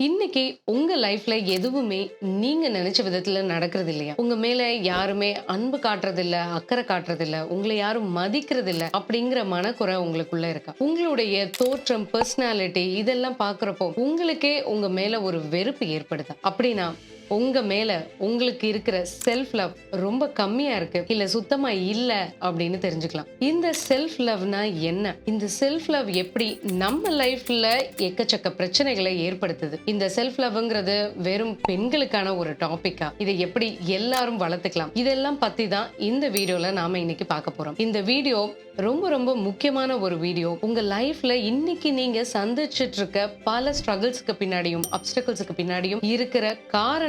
இன்னைக்கு உங்க லைஃப்ல எதுவுமே நீங்க நினைச்ச விதத்துல நடக்கிறது இல்லையா? உங்க மேல யாருமே அன்பு காட்டுறது இல்ல அக்கறை காட்டுறது இல்ல உங்களை யாரும் மதிக்கிறது இல்ல அப்படிங்கிற மனக்குறை உங்களுக்குள்ள இருக்கா? உங்களுடைய தோற்றம் பர்சனாலிட்டி இதெல்லாம் பாக்குறப்போ உங்களுக்கே உங்க மேல ஒரு வெறுப்பு ஏற்படுதா? அப்படின்னா உங்க மேல உங்களுக்கு இருக்கிற செல்ஃப் லவ் ரொம்ப கம்மியா இருக்கு. இல்ல சுத்தமா இல்ல அப்படின்னு தெரிஞ்சுக்கலாம். இந்த செல்ஃப் லவ்னா என்ன? இந்த செல்ஃப் லவ் எப்படி நம்ம லைஃப்ல எக்கச்சக்க பிரச்சனைகளை ஏற்படுத்துது? இந்த செல்ஃப் லவ்ங்கிறது வெறும் பெண்களுக்கான ஒரு டாபிக்கா இதை எப்படி எல்லாரும் வளர்த்துக்கலாம்? இதெல்லாம் பத்தி தான் இந்த வீடியோல நாம இன்னைக்கு பார்க்க போறோம். இந்த வீடியோ ரொம்ப ரொம்ப முக்கியமான ஒரு வீடியோ. உங்க லைஃப்ல இன்னைக்கு நீங்க சந்திச்சிட்டு இருக்க பல ஸ்ட்ரகிள்ஸ்க்கு பின்னாடியும் அப்டக்கிள்ஸ்க்கு பின்னாடியும் இருக்கிற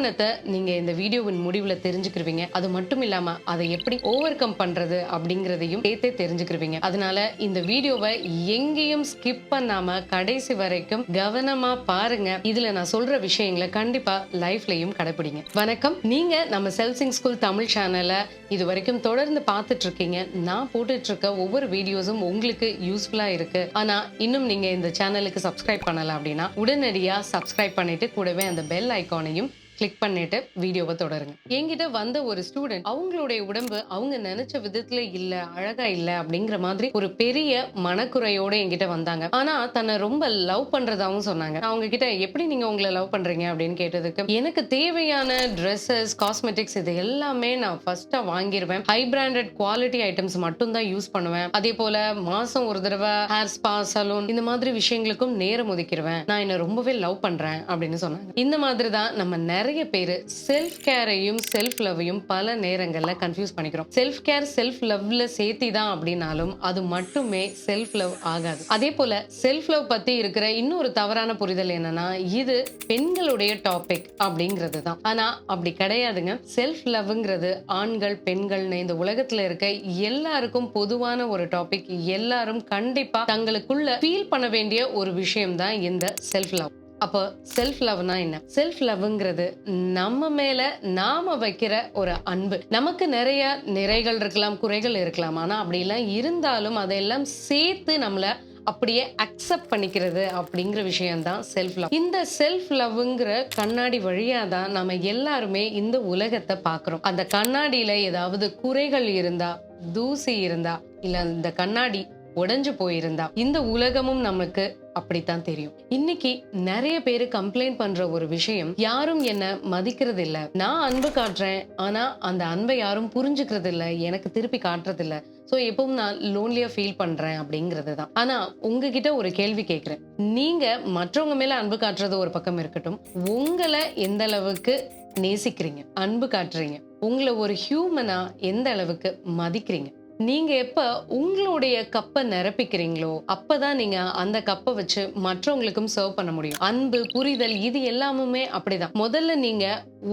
காரணத்தை நீங்க இந்த வீடியோவின் முடிவுல தெரிஞ்சுக்கிருவீங்க. அது மட்டும் இல்லாம அதை எப்படி ஓவர் கம் பண்றது அப்படிங்கறதையும் சேர்த்தே தெரிஞ்சுக்கிருவீங்க. அதனால இந்த வீடியோவை எங்கேயும் ஸ்கிப் பண்ணாம கடைசி வரைக்கும் கவனமா பாருங்க. இதுல நான் சொல்ற விஷயங்களை கண்டிப்பா லைஃப்லயும் கடைபிடிங்க வணக்கம். நீங்க நம்ம செல்சிங் ஸ்கூல் தமிழ் சேனலை இது வரைக்கும் தொடர்ந்து பார்த்துட்டு இருக்கீங்க நான் போட்டுட்டு இருக்க ஒவ்வொரு வீடியோஸும் உங்களுக்கு யூஸ்ஃபுல்லா இருக்கு. ஆனா இன்னும் நீங்க இந்த சேனலுக்கு சப்ஸ்கிரைப் பண்ணல அப்படின்னா உடனடியா சப்ஸ்கிரைப் பண்ணிட்டு கூடவே அந்த பெல் ஐக்கானையும் கிளிக் பண்ணிட்டு வீடியோவை தொடருங்க. என்கிட்ட வந்த ஒரு ஸ்டூடெண்ட் அவங்களுடைய உடம்பு அவங்க நினைச்ச விதத்துல இல்ல அழகா இல்ல அப்படிங்கிற மாதிரி ஒரு பெரிய மனக்குறையோட என்கிட்ட வந்தாங்க. ஆனா தன்னை ரொம்ப லவ் பண்றதாவும் சொன்னாங்க. நான் அவங்க கிட்ட எப்படி நீங்க உங்களை லவ் பண்றீங்க? அப்படின்னு கேட்டதுக்கு எனக்கு தேவையான ட்ரெஸ்ஸஸ் காஸ்மெட்டிக்ஸ் இது எல்லாமே நான் ஃபர்ஸ்டா வாங்கிடுவேன் ஹை பிராண்டட் குவாலிட்டி ஐட்டம்ஸ் மட்டும் தான் யூஸ் பண்ணுவேன். அதே போல மாசம் ஒரு தடவை ஹேர் ஸ்பா சலூன் இந்த மாதிரி விஷயங்களுக்கும் நேரம் ஒதுக்கிடுவேன் நான் என்ன ரொம்பவே லவ் பண்றேன் அப்படின்னு சொன்னாங்க. இந்த மாதிரி தான் நம்ம நிறைய நிறைய பேர் செல்ஃப் கேரையும் செல்ஃப் லவ்வையும் பல நேரங்களில் கன்ஃபியூஸ் பண்ணிக்கிறோம். செல்ஃப் கேர் செல்ஃப் லவ்ல சேர்த்தி தான் அப்படின்னாலும் அது மட்டுமே செல்ஃப் லவ் ஆகாது. அதே போல செல்ஃப் லவ் பத்தி இருக்கிற இன்னொரு தவறான புரிதல் என்னன்னா இது பெண்களுடைய டாபிக் அப்படிங்கிறது தான் ஆனா அப்படி கிடையாதுங்க. செல்ஃப் லவ்ங்கிறது ஆண்கள் பெண்கள்னு இந்த உலகத்துல இருக்க எல்லாருக்கும் பொதுவான ஒரு டாபிக் எல்லாரும் கண்டிப்பா தங்களுக்குள்ள ஃபீல் பண்ண வேண்டிய ஒரு விஷயம் தான் இந்த செல்ஃப் லவ் அப்போ செல்ஃப் லவ்னா என்ன? செல்ஃப் லவ்ங்கிறது நம்ம மேல நாம வைக்கிற ஒரு அன்பு. நமக்கு நிறைய நிறைகள் இருக்கலாம் குறைகள் இருக்கலாம். ஆனா அப்படிலாம் இருந்தாலும் அதையெல்லாம் சேர்த்து நம்மள அப்படியே அக்செப்ட் பண்ணிக்கிறது அப்படிங்கிற விஷயம் தான் செல்ஃப் லவ் இந்த செல்ஃப் லவ்ங்கிற கண்ணாடி வழியா தான் நம்ம எல்லாருமே இந்த உலகத்தை பார்க்குறோம் அந்த கண்ணாடியில ஏதாவது குறைகள் இருந்தா தூசி இருந்தா இல்ல இந்த கண்ணாடி உடைஞ்சு போயிருந்தா இந்த உலகமும் நமக்கு அப்படித்தான் தெரியும். இன்னைக்கு நிறைய பேர் கம்ப்ளைண்ட் பண்ற ஒரு விஷயம் யாரும் என்ன மதிக்கிறது இல்ல நான் அன்பு காட்டுறேன் ஆனா அந்த அன்பை யாரும் புரிஞ்சுக்கிறது இல்ல எனக்கு திருப்பி காட்டுறது இல்ல சோ எப்பவும் நான் லோன்லியா ஃபீல் பண்றேன் அப்படிங்கிறது தான். ஆனா உங்ககிட்ட ஒரு கேள்வி கேட்கிறேன் நீங்க மற்றவங்க மேல அன்பு காட்டுறது ஒரு பக்கம் இருக்கட்டும். உங்களை எந்த அளவுக்கு நேசிக்கிறீங்க? அன்பு காட்டுறீங்க. உங்களை ஒரு ஹியூமனா எந்த அளவுக்கு மதிக்கிறீங்க? நீங்க எப்ப உங்களுடைய கப்பை நிரப்பிக்கிறீங்களோ அப்பதான் நீங்க அந்த கப்பை வச்சு மற்றவங்களுக்கும் சர்வ் பண்ண முடியும். அன்பு புரிதல் இது எல்லாமுமே அப்படிதான். முதல்ல நீங்க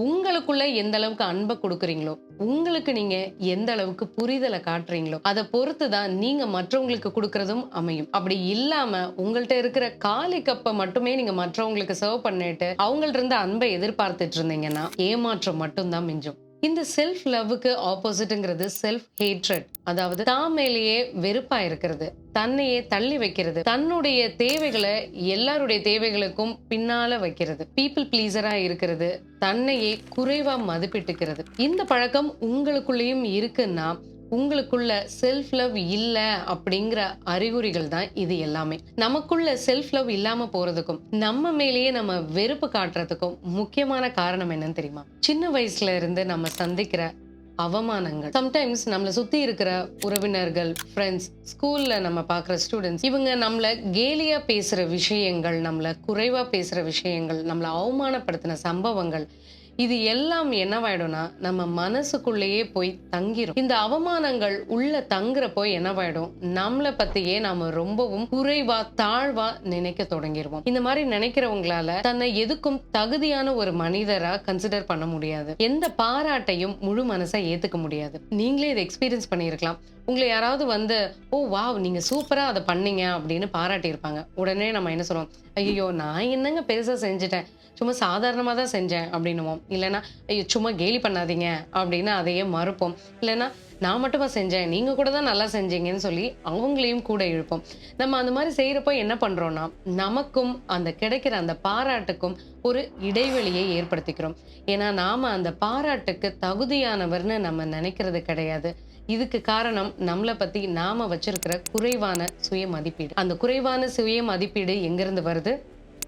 உங்களுக்குள்ள எந்த அளவுக்கு அன்பை கொடுக்குறீங்களோ உங்களுக்கு நீங்க எந்த அளவுக்கு புரிதலை காட்டுறீங்களோ அதை பொறுத்து தான் நீங்க மற்றவங்களுக்கு கொடுக்கறதும் அமையும். அப்படி இல்லாம உங்கள்ட்ட இருக்கிற காலி கப்பை மட்டுமே நீங்க மற்றவங்களுக்கு சர்வ் பண்ணிட்டு அவங்கள்ட்ட இருந்து அன்பை எதிர்பார்த்துட்டு இருந்தீங்கன்னா ஏமாற்றம் மட்டும்தான் மிஞ்சும். இந்த செல்ஃப் லவ்வுக்கு ஆப்போசிட்ங்கிறது செல்ஃப் ஹேட்ரட் அதாவது தான் மேலேயே வெறுப்பா இருக்கிறது. தன்னையே தள்ளி வைக்கிறது. தன்னுடைய தேவைகளை எல்லாருடைய தேவைகளுக்கும் பின்னால வைக்கிறது. பீப்புள் பிளீசரா இருக்கிறது. தன்னையே குறைவா மதிப்பிட்டுக்கிறது. இந்த பழக்கம் உங்களுக்குள்ளேயும் இருக்குன்னா உங்களுக்குள்ள செல்ஃப் லவ் இல்ல அப்படிங்கிற அறிகுறிகள் தான் இது எல்லாமே. நமக்குள்ள செல்ஃப் லவ் இல்லாம போறதுக்கும் நம்ம மேலேயே நம்ம வெறுப்பு காட்டுறதுக்கும் முக்கியமான காரணம் என்னன்னு தெரியுமா? சின்ன வயசுல இருந்து நம்ம சந்திக்கிற அவமானங்கள். சம்டைம்ஸ் நம்மளை சுத்தி இருக்கிற உறவினர்கள் ஃப்ரெண்ட்ஸ் ஸ்கூல்ல நம்ம பார்க்குற ஸ்டூடெண்ட்ஸ் இவங்க நம்மள கேலியா பேசுற விஷயங்கள் நம்மள குறைவா பேசுற விஷயங்கள் நம்மளை அவமானப்படுத்தின சம்பவங்கள் இது எல்லாம் என்னவாயிடும்னா நம்ம மனசுக்குள்ளேயே போய் தங்கிரும். இந்த அவமானங்கள் உள்ள தங்குறப்போ என்னவாயிடும்? நம்மளை பத்தியே நாம ரொம்பவும் குறைவா தாழ்வா நினைக்க தொடங்கிடுவோம் இந்த மாதிரி நினைக்கிறவங்களால தன்னை எதுக்கும் தகுதியான ஒரு மனிதரா கன்சிடர் பண்ண முடியாது. எந்த பாராட்டையும் முழு மனசா ஏத்துக்க முடியாது. நீங்களே இதை எக்ஸ்பீரியன்ஸ் பண்ணியிருக்கலாம். உங்களை யாராவது வந்து ஓ வாவ் நீங்க சூப்பரா அதை பண்ணீங்க அப்படின்னு பாராட்டியிருப்பாங்க. உடனே நம்ம என்ன சொல்லுவோம் ஐயோ நான் என்னங்க பெருசா செஞ்சுட்டேன்? சும்மா சாதாரணமாக தான் செஞ்சேன் அப்படின்னுவோம். இல்லைன்னா ஐயோ சும்மா கேலி பண்ணாதீங்க அப்படின்னு அதையே மறுப்போம். இல்லைன்னா நான் மட்டுமா செஞ்சேன் நீங்கள் கூட தான் நல்லா செஞ்சீங்கன்னு சொல்லி அவங்களையும் கூட இழுப்போம். நம்ம அந்த மாதிரி செய்கிறப்போ என்ன பண்ணுறோன்னா நமக்கும் அந்த கிடைக்கிற அந்த பாராட்டுக்கும் ஒரு இடைவெளியை ஏற்படுத்திக்கிறோம். ஏன்னா நாம் அந்த பாராட்டுக்கு தகுதியானவர்னு நம்ம நினைக்கிறது கிடையாது. இதுக்கு காரணம் நம்மளை பற்றி நாம் வச்சிருக்கிற குறைவான சுய மதிப்பீடு அந்த குறைவான சுய மதிப்பீடு எங்கேருந்து வருது?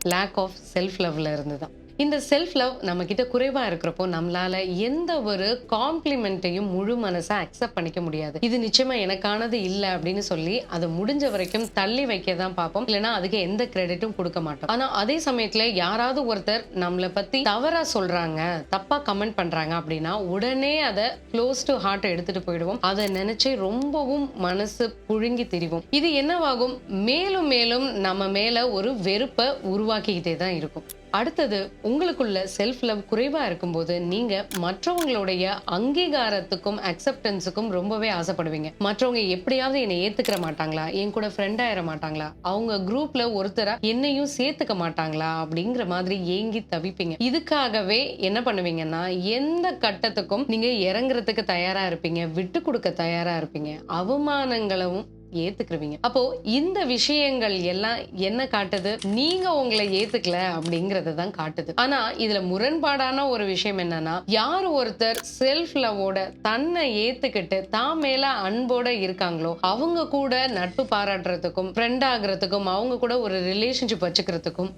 லேக் ஆஃப் செல்ஃப் லவ்வில் இருந்து தான் இந்த செல்ஃப் லவ் நம்ம கிட்ட குறைவா இருக்கிறப்போ நம்மளால எந்த ஒரு காம்ப்ளிமெண்ட்டையும் முழு மனசா அக்செப்ட் பண்ணிக்க முடியாது. இது நிச்சயமா எனக்கானது இல்லை அப்படின்னு சொல்லி அதை முடிஞ்ச வரைக்கும் தள்ளி வைக்க தான் பார்ப்போம். இல்லைன்னா அதுக்கு எந்த கிரெடிட்டும் கொடுக்க மாட்டோம். ஆனா அதே சமயத்துல யாராவது ஒருத்தர் நம்மளை பத்தி தவறா சொல்றாங்க தப்பா கமெண்ட் பண்றாங்க அப்படின்னா உடனே அதை க்ளோஸ் டு ஹார்ட் எடுத்துட்டு போயிடுவோம். அதை நினைச்சு ரொம்பவும் மனசு புழுங்கி திரிவோம். இது என்னவாகும்? மேலும் மேலும் நம்ம மேல ஒரு வெறுப்பை உருவாக்கிக்கிட்டே தான் இருக்கும். அடுத்தது உங்களுக்குள்ள செல்ஃப் லவ் குறைவா இருக்கும்போது நீங்க மற்றவங்களுடைய அங்கீகாரத்துக்கும் அக்செப்டன்ஸுக்கும் ரொம்பவே ஆசைப்படுவீங்க. மற்றவங்க எப்படியாவது என்னை ஏத்துக்கிற மாட்டாங்களா? என் கூட ஃப்ரெண்ட் ஆயிட மாட்டாங்களா? அவங்க குரூப்ல ஒருத்தரா என்னையும் சேர்த்துக்க மாட்டாங்களா? அப்படிங்கிற மாதிரி ஏங்கி தவிப்பீங்க. இதுக்காகவே என்ன பண்ணுவீங்கன்னா எந்த கட்டத்துக்கும் நீங்க இறங்குறதுக்கு தயாரா இருப்பீங்க விட்டு கொடுக்க தயாரா இருப்பீங்க. அவமானங்களும் ஏத்துக்கிருவீங்க. அப்போ இந்த விஷயங்கள் எல்லாம் என்ன காட்டுது? நீங்க உங்களை ஏத்துக்கல அப்படிங்கறத தான் காட்டுது. ஆனா இதுல முரண்பாடான ஒரு விஷயம் என்னன்னா யார் ஒருத்தர் செல்ஃப் லவோட தன்னை ஏத்துக்கிட்டு தான் மேல அன்போட இருக்காங்களோ அவங்க கூட நட்பு பாராட்டுறதுக்கும் ஃப்ரெண்ட் ஆகுறதுக்கும் அவங்க கூட ஒரு ரிலேஷன்ஷிப் வச்சுக்கிறதுக்கும்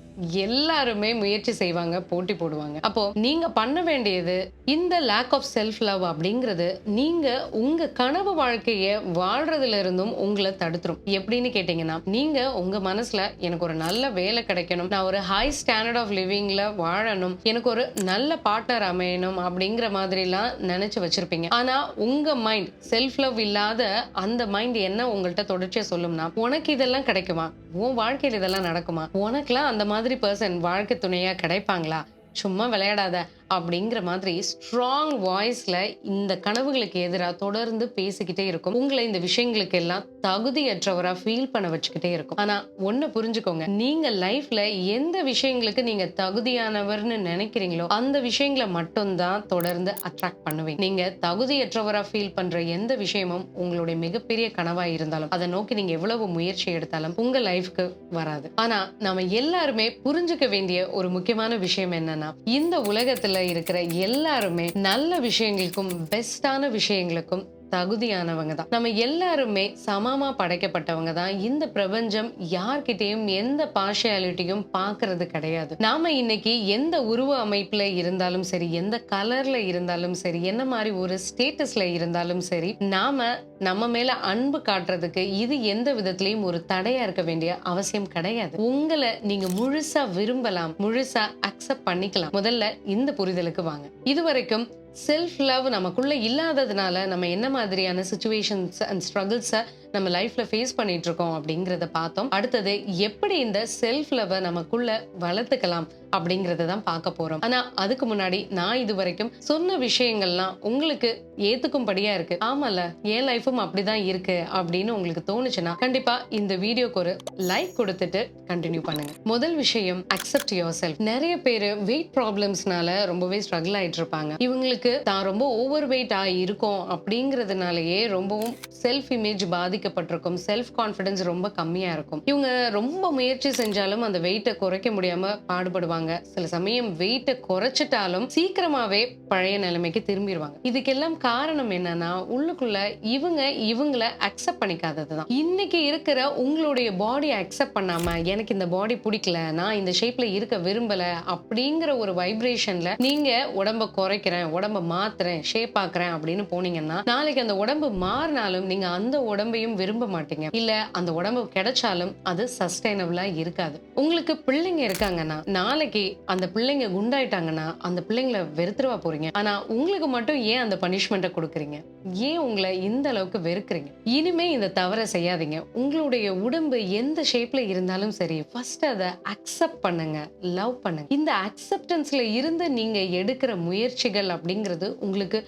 எல்லாருமே முயற்சி செய்வாங்க போட்டி போடுவாங்க. அப்போ நீங்க பண்ண வேண்டியது இந்த லேக் ஆஃப் செல்ஃப் லவ் அப்படிங்கிறது நீங்க உங்க கனவு வாழ்க்கைய வாழ்றதுல இருந்தும் உங்களை தடுத்துரும். எப்படின்னு கேட்டீங்கன்னா நீங்க உங்க மனசுல எனக்கு ஒரு நல்ல வேலை கிடைக்கணும். நான் ஒரு ஹை ஸ்டாண்டர்ட் ஆஃப் லிவிங்ல வாழணும். எனக்கு ஒரு நல்ல பார்ட்னர் அமையணும் அப்படிங்கிற மாதிரி எல்லாம் நினைச்சு வச்சிருப்பீங்க. ஆனா உங்க மைண்ட் செல்ஃப் லவ் இல்லாத அந்த மைண்ட் என்ன உங்கள்கிட்ட தொடர்ச்சியா சொல்லும்னா உனக்கு இதெல்லாம் கிடைக்குமா? உன் வாழ்க்கையில் இதெல்லாம் நடக்குமா? உனக்குலாம் அந்த மாதிரி பர்சன் வாழ்க்கை துணையா கிடைப்பாங்களா? சும்மா விளையாடாத. அப்படிங்கிற மாதிரி ஸ்ட்ராங் வாய்ஸ்ல இந்த கனவுகளுக்கு எதிராக தொடர்ந்து பேசிக்கிட்டே இருக்கும். உங்களை இந்த விஷயங்களுக்கு எல்லாம் தகுதியற்றவரா ஃபீல் பண்ண வச்சுக்கிட்டே இருக்கும். ஆனா ஒண்ணு புரிஞ்சுக்கோங்க. நீங்க லைஃப்ல எந்த விஷயங்களுக்கு நீங்க தகுதியானவர்னு நினைக்கிறீங்களோ அந்த விஷயங்களை மட்டும்தான் தொடர்ந்து அட்ராக்ட் பண்ணுவீங்க. நீங்க தகுதியற்றவரா ஃபீல் பண்ற எந்த விஷயமும் உங்களுடைய மிகப்பெரிய கனவா இருந்தாலும் அதை நோக்கி நீங்க எவ்வளவு முயற்சி எடுத்தாலும் உங்க லைஃப்க்கு வராது. ஆனா நாம எல்லாருமே புரிஞ்சுக்க வேண்டிய ஒரு முக்கியமான விஷயம் என்னன்னா இந்த உலகத்துல இருக்கிற எல்லாருமே நல்ல விஷயங்களுக்கும் பெஸ்டான விஷயங்களுக்கும் தகுதியானவங்க தான். நம்ம எல்லாருமே சமமா படைக்கப்பட்டவங்க தான். இந்த பிரபஞ்சம் யார்கிட்டயும் எந்த பார்ஷியாலிட்டியும் பாக்குறது கிடையாது. நாம இன்னைக்கு எந்த உருவ அமைப்புல இருந்தாலும் சரி எந்த கலர்ல இருந்தாலும் சரி என்ன மாதிரி ஒரு ஸ்டேட்டஸ்ல இருந்தாலும் சரி நாம நம்ம மேல அன்பு காட்டுறதுக்கு இது எந்த விதத்திலையும் ஒரு தடையா இருக்க வேண்டிய அவசியம் கிடையாது. உங்களை நீங்க முழுசா விரும்பலாம் முழுசா அக்செப்ட் பண்ணிக்கலாம். முதல்ல இந்த புரிதலுக்கு வாங்க. இதுவரைக்கும் செல்ஃப் லவ் நமக்குள்ளே இல்லாததுனால நம்ம என்ன மாதிரியான சுச்சுவேஷன்ஸ் அண்ட் ஸ்ட்ரகிள்ஸை நம்ம லைஃப்ல ஃபேஸ் பண்ணிட்டு இருக்கோம் அப்படிங்கிறத பார்த்தோம். அடுத்தது எப்படி இந்த செல்ஃப் லவ் நமக்குள்ள வளர்த்துக்கலாம் அப்படிங்கறத தான் பார்க்க போறோம். ஆனா அதுக்கு முன்னாடி நான் இது வரைக்கும் சொன்ன விஷயங்கள்லாம் உங்களுக்கு ஏத்துக்கும்படியா இருக்கு. ஆமால என் லைஃபும் அப்படிதான் இருக்கு அப்படின்னு உங்களுக்கு தோணுச்சுன்னா கண்டிப்பா இந்த வீடியோக்கு ஒரு லைக் கொடுத்துட்டு கண்டினியூ பண்ணுங்க. முதல் விஷயம் அக்செப்ட் யோர் செல்ஃப் நிறைய பேர் வெயிட் ப்ராப்ளம்ஸ்னால ரொம்பவே ஸ்ட்ரகிள் ஆயிட்டு இருப்பாங்க இவங்களுக்கு தான் ரொம்ப ஓவர் வெயிட் ஆகி இருக்கோம் அப்படிங்கறதுனாலயே ரொம்பவும் செல்ஃப் இமேஜ் பாதிக்கப்பட்டிருக்கும். செல்ஃப் கான்ஃபிடன்ஸ் ரொம்ப கம்மியா இருக்கும். இவங்க ரொம்ப முயற்சி செஞ்சாலும் அந்த வெயிட்டை குறைக்க முடியாம பாடுபடுவாங்க. சில சமயம் வெயிட்டை குறைச்சிட்டாலும் சீக்கிரமாவே பழைய நிலைமைக்கு திரும்பிடுவாங்க. இதுக்கெல்லாம் காரணம் என்னன்னா உள்ளுக்குள்ள இவங்க இவங்கள அக்செப்ட் பண்ணிக்காததுதான். இன்னைக்கு இருக்கிற உங்களுடைய பாடி அக்செப்ட் பண்ணாம எனக்கு இந்த பாடி பிடிக்கல நான் இந்த ஷேப்ல இருக்க விரும்பல அப்படிங்கிற ஒரு வைப்ரேஷன்ல நீங்க உடம்ப குறைக்கிறேன் உடம்ப மாத்துறேன் ஷேப் ஆக்குறேன் அப்படின்னு போனீங்கன்னா நாளைக்கு அந்த உடம்பு மாறினாலும் நீங்க அந்த உடம்பையும் உடம்பையும் விரும்ப மாட்டீங்க. இல்ல அந்த உடம்பு கிடைச்சாலும் அது சஸ்டைனபிளா இருக்காது. உங்களுக்கு பிள்ளைங்க இருக்காங்கன்னா நாளைக்கு அந்த பிள்ளைங்க குண்டாயிட்டாங்கன்னா அந்த பிள்ளைங்களை வெறுத்துருவா போறீங்க. ஆனா உங்களுக்கு மட்டும் ஏன் அந்த பனிஷ்மெண்ட்டை கொடுக்குறீங்க? ஏன் உங்களை இந்த அளவுக்கு வெறுக்கிறீங்க? இனிமே இந்த தவறை செய்யாதீங்க. உங்களுடைய உடம்பு எந்த ஷேப்ல இருந்தாலும் சரி ஃபர்ஸ்ட் அதை அக்செப்ட் பண்ணுங்க. லவ் பண்ணுங்க. இந்த அக்செப்டன்ஸ்ல இருந்து நீங்க எடுக்கிற முயற்சிகள் அப்படிங்கிறது உங்களுக்கு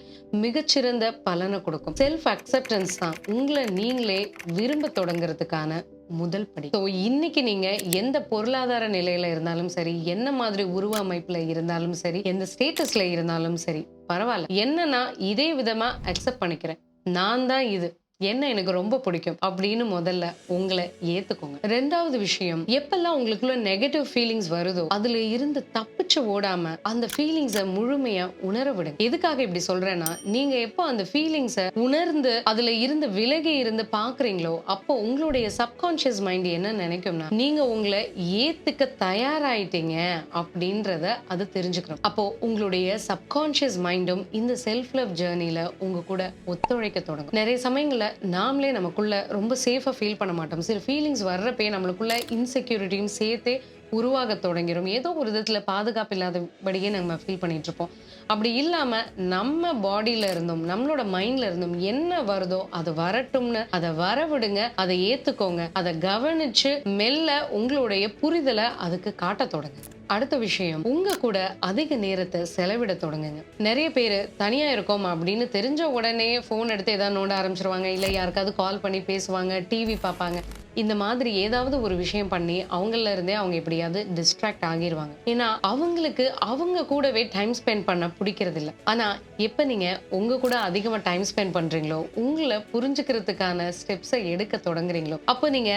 மிகச்சிறந்த பலனை கொடுக்கும். செல்ஃப் அக்செப்டன்ஸ் தான். உங்களை நீங்களே விரும்ப தொடங்குறதுக்கான முதல் படி. ஸோ இன்னைக்கு நீங்க எந்த பொருளாதார நிலையில இருந்தாலும் சரி என்ன மாதிரி உருவ அமைப்புல இருந்தாலும் சரி எந்த ஸ்டேட்டஸ்ல இருந்தாலும் சரி பரவாயில்ல. என்ன நான் இதே விதமா அக்செப்ட் பண்ணிக்கிறேன். நான் தான் இது. என்ன எனக்கு ரொம்ப பிடிக்கும் அப்படின்னு முதல்ல உங்களை ஏத்துக்கோங்க. ரெண்டாவது விஷயம் எப்பெல்லாம் உங்களுக்குள்ள நெகட்டிவ் ஃபீலிங்ஸ் வருதோ அதுல இருந்து தப்பிச்சு ஓடாம அந்த ஃபீலிங்ஸை முழுமையா உணர விடுங்க எதுக்காக இப்படி சொல்றேன்னா நீங்க எப்போ அந்த ஃபீலிங்ஸை உணர்ந்து அதுல இருந்து விலகி இருந்து பாக்குறீங்களோ அப்போ உங்களுடைய சப்கான்ஷியஸ் மைண்ட் என்ன நினைக்கும்னா நீங்க உங்களை ஏத்துக்க தயாராயிட்டீங்க அப்படின்றத அது தெரிஞ்சுக்கணும். அப்போ உங்களுடைய சப்கான்ஷியஸ் மைண்டும் இந்த செல்ஃப் லவ் ஜேர்னில உங்க கூட ஒத்துழைக்க தொடங்கும். நிறைய சமயங்கள்ல நாமளே நமக்குள்ள ரொம்ப சேஃபாக ஃபீல் பண்ண மாட்டோம். சில ஃபீலிங்ஸ் வர்றப்பே நம்மளுக்குள்ள இன்செக்யூரிட்டியும் சேர்த்தே உருவாக தொடங்கிடும் ஏதோ ஒரு விதத்தில் பாதுகாப்பு இல்லாதபடியே நம்ம ஃபீல் பண்ணிட்டு இருப்போம் அப்படி இல்லாமல் நம்ம பாடியில இருந்தும் நம்மளோட மைண்ட்ல இருந்தும் என்ன வருதோ அது வரட்டும்னு அதை வரவிடுங்க அதை ஏத்துக்கோங்க அதை கவனிச்சு மெல்ல உங்களுடைய புரிதலை அதுக்கு காட்ட தொடங்குங்க அடுத்த விஷயம் உங்க கூட அதிக நேரத்தை செலவிட தொடங்குங்க. நிறைய பேர் தனியா இருக்கோம் அப்படின்னு தெரிஞ்ச உடனே ஃபோன் எடுத்து ஏதாவது நோண்ட ஆரம்பிச்சிருவாங்க. இல்ல யாருக்காவது கால் பண்ணி பேசுவாங்க டிவி பார்ப்பாங்க. இந்த மாதிரி ஏதாவது ஒரு விஷயம் பண்ணி அவங்கள இருந்தே அவங்க எப்படியாவது டிஸ்ட்ராக்ட் ஆகிருவாங்க. ஏன்னா அவங்களுக்கு அவங்க கூடவே டைம் ஸ்பெண்ட் பண்ண பிடிக்கிறது இல்லை ஆனா எப்ப நீங்க உங்க கூட அதிகமா டைம் ஸ்பெண்ட் பண்றீங்களோ உங்களை புரிஞ்சுக்கிறதுக்கான ஸ்டெப்ஸை எடுக்க தொடங்குறீங்களோ அப்போ நீங்க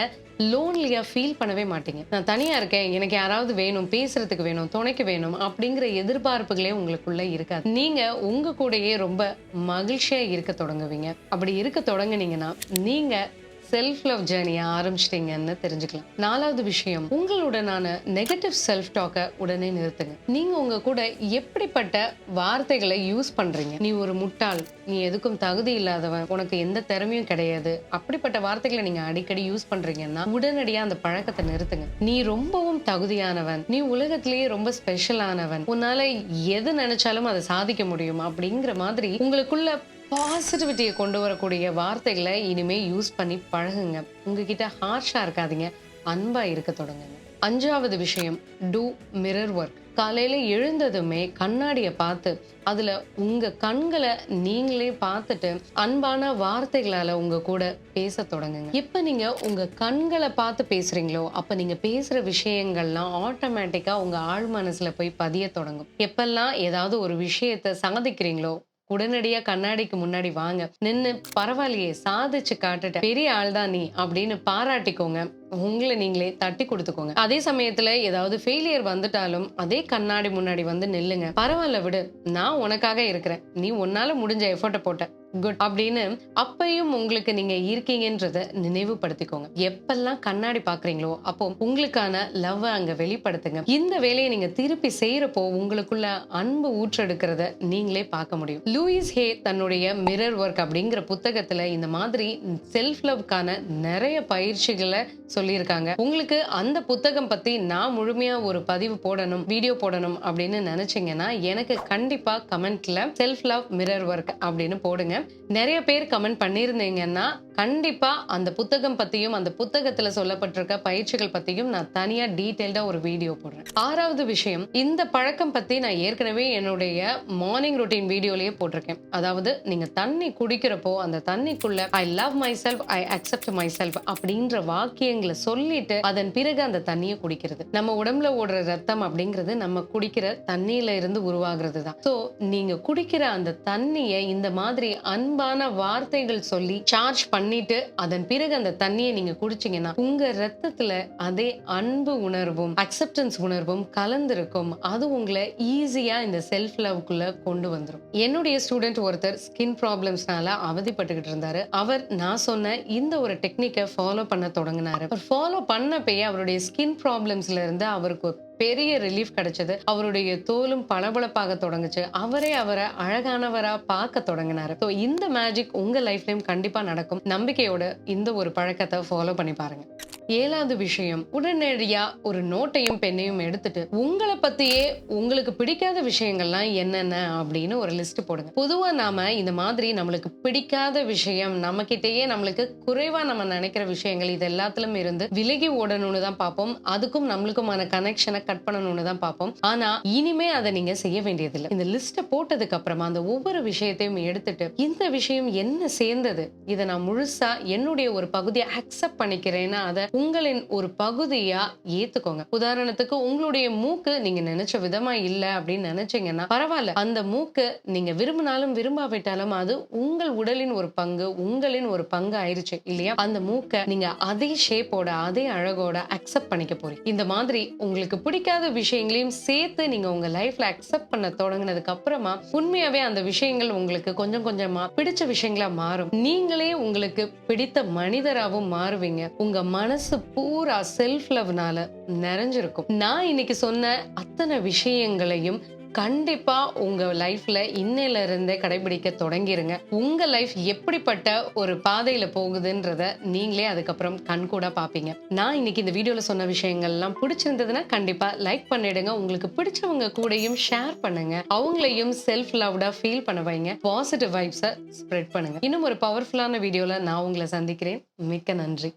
லோன்லியா ஃபீல் பண்ணவே மாட்டீங்க. நான் தனியா இருக்கேன் எனக்கு யாராவது வேணும் பேசுறதுக்கு வேணும் துணைக்கு வேணும் அப்படிங்கிற எதிர்பார்ப்புகளே உங்களுக்குள்ள இருக்காது. நீங்க உங்க கூடயே ரொம்ப மகிழ்ச்சியா இருக்க தொடங்குவீங்க. அப்படி இருக்க தொடங்குனீங்கன்னா நீங்க செல்ஃப் லவ் ஜேர்னியை ஆரம்பிச்சிட்டிங்கன்னு தெரிஞ்சுக்கலாம். நாலாவது விஷயம் உங்களுடனான நெகட்டிவ் செல்ஃப் டாக்கை உடனே நிறுத்துங்க. நீங்கள் உங்கள் கூட எப்படிப்பட்ட வார்த்தைகளை யூஸ் பண்ணுறீங்க நீ ஒரு முட்டாள் நீ எதுக்கும் தகுதி இல்லாதவன் உனக்கு எந்த திறமையும் கிடையாது அப்படிப்பட்ட வார்த்தைகளை நீங்கள் அடிக்கடி யூஸ் பண்ணுறீங்கன்னா உடனடியாக அந்த பழக்கத்தை நிறுத்துங்க. நீ ரொம்பவும் தகுதியானவன் நீ உலகத்திலேயே ரொம்ப ஸ்பெஷலானவன் உன்னால் எது நினைச்சாலும் அதை சாதிக்க முடியும் அப்படிங்கிற மாதிரி உங்களுக்குள்ள பாசிட்டிவிட்டியை கொண்டு வரக்கூடிய வார்த்தைகளை இனிமே யூஸ் பண்ணி பழகுங்க. உங்ககிட்ட ஹார்ஷா இருக்காதீங்க. அன்பா இருக்க தொடங்குங்க. அஞ்சாவது விஷயம் டூ மிரர் ஒர்க் காலையில எழுந்ததுமே கண்ணாடியை பார்த்து அதுல உங்க கண்களை நீங்களே பார்த்துட்டு அன்பான வார்த்தைகளால உங்க கூட பேச தொடங்குங்க. இப்ப நீங்க உங்க கண்களை பார்த்து பேசுறீங்களோ அப்ப நீங்க பேசுற விஷயங்கள்லாம் ஆட்டோமேட்டிக்கா உங்க ஆழ் மனசுல போய் பதிய தொடங்கும். எப்பெல்லாம் ஏதாவது ஒரு விஷயத்த சாதிக்கிறீங்களோ உடனடியா கண்ணாடிக்கு முன்னாடி வாங்க. நின்னு பரவாயில்லையே சாதிச்சு காட்டுட்ட பெரிய ஆள் தான் நீ அப்படின்னு பாராட்டிக்கோங்க. உங்களை நீங்களே தட்டி கொடுத்துக்கோங்க. அதே சமயத்துல ஏதாவது ஃபெயிலியர் வந்துட்டாலும் அதே கண்ணாடி முன்னாடி வந்து நில்லுங்க. பரவாயில்ல விடு நான் உனக்காக இருக்கிறேன். நீ உன்னால முடிஞ்ச எஃபர்ட்டை போட்ட. குட் அப்படின்னு அப்பையும் உங்களுக்கு நீங்க இருக்கீங்கன்றத நினைவுபடுத்திக்கோங்க. எப்பெல்லாம் கண்ணாடி பாக்குறீங்களோ அப்போ உங்களுக்கான லவ் அங்க வெளிப்படுத்துங்க. இந்த வேலையை நீங்க திருப்பி செய்யறப்போ உங்களுக்குள்ள அன்பு ஊற்றெடுக்கிறத நீங்களே பார்க்க முடியும். லூயிஸ் ஹே தன்னுடைய மிரர் ஒர்க் அப்படிங்கிற புத்தகத்துல இந்த மாதிரி செல்ஃப் லவ்க்கான நிறைய பயிற்சிகளை சொல்லியிருக்காங்க. உங்களுக்கு அந்த புத்தகம் பத்தி நான் முழுமையா ஒரு பதிவு போடணும் வீடியோ போடணும் அப்படின்னு நினைச்சீங்கன்னா எனக்கு கண்டிப்பா கமெண்ட்ல செல்ஃப் லவ் மிரர் ஒர்க் அப்படின்னு போடுங்க. நிறைய பேர் கமெண்ட் பண்ணியிருந்தீங்கன்னா கண்டிப்பா அந்த புத்தகம் பத்தியும் அந்த புத்தகத்துல சொல்லப்பட்டிருக்க பயிற்சிகள் பத்தியும் நான் தனியா டீட்டெயில்டா ஒரு வீடியோ போடுறேன். ஆறாவது விஷயம் இந்த பழக்கம் பத்தி நான் ஏற்கனவே என்னுடைய மார்னிங் ரொட்டீன் வீடியோலயே போட்டிருக்கேன். அதாவது நீங்க தண்ணி குடிக்கிறப்போ அந்த தண்ணிக்குள்ள I love myself I accept myself அப்படின்ற வாக்கியங்களை சொல்லிட்டு அதன் பிறகு அந்த தண்ணியை குடிக்கிறது. நம்ம உடம்புல ஓடுற ரத்தம் அப்படிங்கிறது நம்ம குடிக்கிற தண்ணியில இருந்து உருவாகிறது தான் ஸோ நீங்க குடிக்கிற அந்த தண்ணியை இந்த மாதிரி அன்பான வார்த்தைகள் சொல்லி சார்ஜ் பண்ணிட்டு அதன் பிறகு அந்த தண்ணியை நீங்க குடிச்சீங்கன்னா உங்க ரத்தத்துல அதே அன்பு உணர்வும் அக்செப்டன்ஸ் உணர்வும் கலந்திருக்கும். அது உங்களை ஈஸியா இந்த செல்ஃப் லவ்க்குள்ள கொண்டு வந்துடும் என்னுடைய ஸ்டூடெண்ட் ஒருத்தர் ஸ்கின் ப்ராப்ளம்ஸ்னால அவதிப்பட்டுக்கிட்டு இருந்தாரு. அவர் நான் சொன்ன இந்த ஒரு டெக்னிக்கை ஃபாலோ பண்ண தொடங்கினாரு. அவர் ஃபாலோ பண்ணப்பயே அவருடைய ஸ்கின் ப்ராப்ளம்ஸ்ல இருந்து அவருக்கு பெரிய ரிலீஃப் கிடைச்சது. அவருடைய தோலும் பளபளப்பாக தொடங்குச்சு. அவரே அவரை அழகானவரா பார்க்க தொடங்கினாரு. ஸோ இந்த மேஜிக் உங்க லைஃப்லயும் கண்டிப்பா நடக்கும். நம்பிக்கையோட இந்த ஒரு பழக்கத்தை ஃபாலோ பண்ணி பாருங்க. ஏழாவது விஷயம் உடனடியா ஒரு நோட்டையும் பெண்ணையும் எடுத்துட்டு உங்களை பத்தியே உங்களுக்கு பிடிக்காத விஷயங்கள்லாம் என்னென்ன அப்படின்னு ஒரு லிஸ்ட் போடுங்க. பொதுவா நாம இந்த மாதிரி நம்மளுக்கு பிடிக்காத விஷயம் நம்ம கிட்டேயே நம்மளுக்கு குறைவா நம்ம நினைக்கிற விஷயங்கள் இது எல்லாத்திலும் இருந்து விலகி ஓடணும்னு தான் பார்ப்போம். அதுக்கும் நம்மளுக்குமான கனெக்ஷனை கட் பண்ணணும்னு தான் பார்ப்போம். ஆனா இனிமே அதை நீங்க செய்ய வேண்டியதில்லை. இந்த லிஸ்ட்டை போட்டதுக்கு அப்புறமா அந்த ஒவ்வொரு விஷயத்தையும் எடுத்துட்டு இந்த விஷயம் என்ன சேர்ந்தது இதை நான் முழுசா என்னுடைய ஒரு பகுதியை அக்செப்ட் பண்ணிக்கிறேன்னா அதை உங்களின் ஒரு பகுதியா ஏத்துக்கோங்க. உதாரணத்துக்கு உங்களுடைய மூக்கு நீங்க நினைச்ச விதமா இல்ல அப்படின்னு நினைச்சீங்கன்னா பரவாயில்ல. அந்த மூக்கு நீங்க விரும்பினாலும் விரும்பாவிட்டாலும் அது உங்கள் உடலின் ஒரு பங்கு உங்களின் ஒரு பங்கு ஆயிருச்சு இல்லையா? அந்த மூக்கை நீங்க அதே ஷேப்போட அதே அழகோட அக்செப்ட் பண்ணிக்க போறீங்க. இந்த மாதிரி உங்களுக்கு பிடிக்காத விஷயங்களையும் சேர்த்து நீங்க உங்க லைஃப்ல அக்செப்ட் பண்ண தொடங்கினதுக்கு அப்புறமா உண்மையாவே அந்த விஷயங்கள் உங்களுக்கு கொஞ்சம் கொஞ்சமா பிடிச்ச விஷயங்களா மாறும். நீங்களே உங்களுக்கு பிடித்த மனிதராகவும் மாறுவீங்க. உங்க மனசு மனசு பூரா செல்ஃப் லவ்னால நிறைஞ்சிருக்கும். நான் இன்னைக்கு சொன்ன அத்தனை விஷயங்களையும் கண்டிப்பா உங்க லைஃப்ல இன்னையில இருந்தே கடைபிடிக்க தொடங்கிருங்க. உங்க லைஃப் எப்படிப்பட்ட ஒரு பாதையில போகுதுன்றத நீங்களே அதுக்கப்புறம் கண்கூடா பாப்பீங்க நான் இன்னைக்கு இந்த வீடியோல சொன்ன விஷயங்கள்லாம் பிடிச்சிருந்ததுன்னா கண்டிப்பா லைக் பண்ணிடுங்க. உங்களுக்கு பிடிச்சவங்க கூடயும் ஷேர் பண்ணுங்க. அவங்களையும் செல்ஃப் லவ்டா ஃபீல் பண்ண வைங்க. பாசிட்டிவ் வைப்ஸை ஸ்ப்ரெட் பண்ணுங்க. இன்னும் ஒரு பவர்ஃபுல்லான வீடியோல நான் உங்களை சந்திக்கிறேன். மிக்க நன்றி.